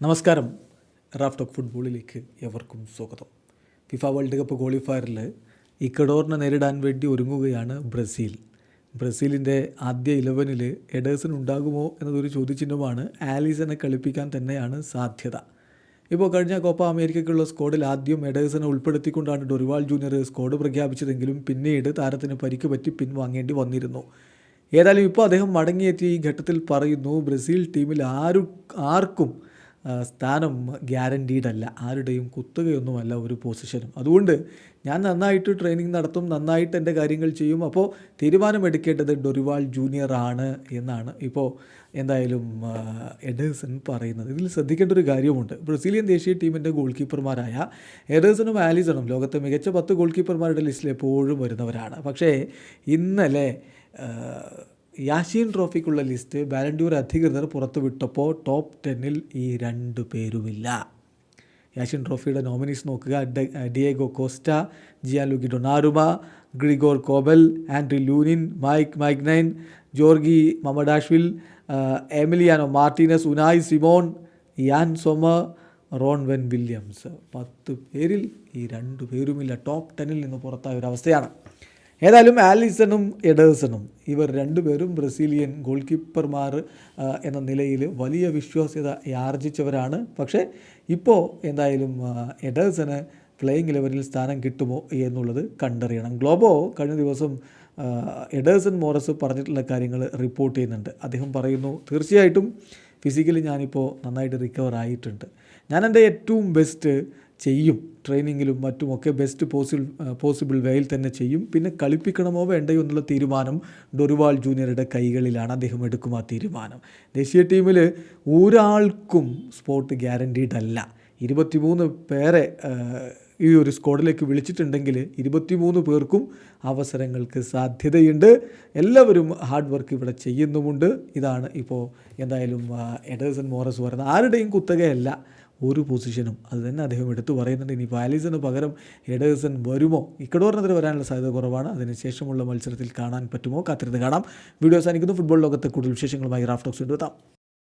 നമസ്കാരം. Raf talk ഫുട്ബോളിലേക്ക് എവർക്കും സ്വാഗതം. ഫിഫ വേൾഡ് കപ്പ് ക്വാളിഫയറിൽ ഇക്കഡോറിനെ നേരിടാൻ വേണ്ടി ഒരുങ്ങുകയാണ് ബ്രസീൽ. ബ്രസീലിന്റെ ആദ്യ ഇലവനിൽ എഡേഴ്സൺ ഉണ്ടാകുമോ എന്നതൊരു ചോദ്യചിഹ്നമാണ് ആലീസനെ കളിപ്പിക്കാൻ തന്നെയാണ് സാധ്യത. ഇപ്പോൾ കഴിഞ്ഞ കോപ്പ അമേരിക്കയ്ക്കുള്ള സ്ക്വാഡിൽ ആദ്യം എഡേഴ്സനെ ഉൾപ്പെടുത്തിക്കൊണ്ടാണ് ഡൊറിവാൾ ജൂനിയർ സ്ക്വാഡ് പ്രഖ്യാപിച്ചതെങ്കിലും പിന്നീട് താരത്തിന് പരിക്ക് പറ്റി പിൻവാങ്ങേണ്ടി വന്നിരുന്നു. ഏതായാലും ഇപ്പോൾ അദ്ദേഹം മടങ്ങിയെത്തിയ ഈ ഘട്ടത്തിൽ പറയുന്നു ബ്രസീൽ ടീമിൽ ആരും ആർക്കും സ്ഥാനം ഗ്യാരന്റീഡ് അല്ല. ആരുടെയും കുത്തുകയൊന്നുമല്ല ഒരു പൊസിഷനും അതുകൊണ്ട് ഞാൻ നന്നായിട്ട് ട്രെയിനിങ് നടത്തും നന്നായിട്ട് എന്റെ കാര്യങ്ങൾ ചെയ്യും. അപ്പോൾ തീരുമാനമെടുക്കേണ്ടത് ഡൊറിവാൾ ജൂനിയർ ആണ് എന്നാണ്. ഇപ്പോൾ എന്തായാലും എഡേഴ്സൺ പറയുന്നത്. ഇതിൽ ശ്രദ്ധിക്കേണ്ട ഒരു കാര്യമുണ്ട് ബ്രസീലിയൻ ദേശീയ ടീമിന്റെ ഗോൾ കീപ്പർമാരായ എഡേഴ്സണും ആലിസണും ലോകത്തെ മികച്ച പത്ത് ഗോൾ കീപ്പർമാരുടെ ലിസ്റ്റിൽ എപ്പോഴും വരുന്നവരാണ്. പക്ഷേ ഇന്നലെ യാഷീൻ ട്രോഫിക്കുള്ള ലിസ്റ്റ് ബാലൻഡ്യൂർ അധികൃതർ പുറത്തുവിട്ടപ്പോൾ ടോപ്പ് ടെന്നിൽ ഈ രണ്ട് പേരുമില്ല. യാഷിൻ ട്രോഫിയുടെ നോമിനീസ് നോക്കുക. Diego Costa Gianluigi Donnarumma Gregor Kobel Andriy Lunin Mike Maignan Giorgi Mamardashvili Emiliano Martinez Unai Simon Yann Sommer Ron when Williams. പത്ത് പേരിൽ ഈ രണ്ട് പേരുമില്ല. ടോപ്പ് ടെന്നിൽ നിന്ന് പുറത്തായ ഒരു അവസ്ഥയാണ് ഏതായാലും ആലിസണും എഡേഴ്സണും ഇവർ രണ്ടുപേരും ബ്രസീലിയൻ ഗോൾ കീപ്പർമാർ എന്ന നിലയിൽ വലിയ വിശ്വാസ്യത ആർജിച്ചവരാണ്. പക്ഷേ ഇപ്പോൾ എന്തായാലും എഡേഴ്സന് പ്ലേയിങ് ലെവലിൽ സ്ഥാനം കിട്ടുമോ എന്നുള്ളത് കണ്ടറിയണം. ഗ്ലോബോ കഴിഞ്ഞ ദിവസം എഡേഴ്സൺ മോറസ് പറഞ്ഞിട്ടുള്ള കാര്യങ്ങൾ റിപ്പോർട്ട് ചെയ്യുന്നുണ്ട്. അദ്ദേഹം പറയുന്നു തീർച്ചയായിട്ടും ഫിസിക്കലി ഞാനിപ്പോൾ നന്നായിട്ട് റിക്കവർ ആയിട്ടുണ്ട്. ഞാൻ ഏറ്റവും ബെസ്റ്റ് ചെയ്യും. ട്രെയിനിങ്ങിലും മറ്റുമൊക്കെ ബെസ്റ്റ് പോസിബിൾ പോസിബിൾ വേയിൽ തന്നെ ചെയ്യും. പിന്നെ കളിപ്പിക്കണമോ വേണ്ടയോ എന്നുള്ള തീരുമാനം ഡൊറിവാൾ ജൂനിയറുടെ കൈകളിലാണ് അദ്ദേഹം എടുക്കും ആ തീരുമാനം. ദേശീയ ടീമിൽ ഒരാൾക്കും സ്പോട്ട് ഗ്യാരണ്ടീഡ് അല്ല. ഇരുപത്തിമൂന്ന് പേരെ ഈ ഒരു സ്ക്വാഡിലേക്ക് വിളിച്ചിട്ടുണ്ടെങ്കിൽ ഇരുപത്തിമൂന്ന് പേർക്കും അവസരങ്ങൾക്ക് സാധ്യതയുണ്ട്. എല്ലാവരും ഹാർഡ് വർക്ക് ഇവിടെ ചെയ്യുന്നുമുണ്ട്. ഇതാണ് ഇപ്പോൾ എന്തായാലും എഡേഴ്സൺ മോറസ് പറയുന്നത്. ആരുടെയും കുത്തകയല്ല. ഒരു പൊസിഷനും അത് തന്നെ അദ്ദേഹം എടുത്തു പറയുന്നുണ്ട്. ഇനി വാലീസിന് പകരം എഡേഴ്സൺ വരുമോ? ഇക്കഡോറിനെതിരെ വരാനുള്ള സാധ്യത കുറവാണ്. അതിനുശേഷമുള്ള മത്സരത്തിൽ കാണാൻ പറ്റുമോ? കാത്തിരുന്ന് കാണാം. വീഡിയോ അവസാനിക്കുന്നു. ഫുട്ബോൾ ലോകത്തെ കൂടുതൽ വിശേഷങ്ങളുമായി റാഫ്റ്റോക്സ് കൊണ്ടുവെത്താം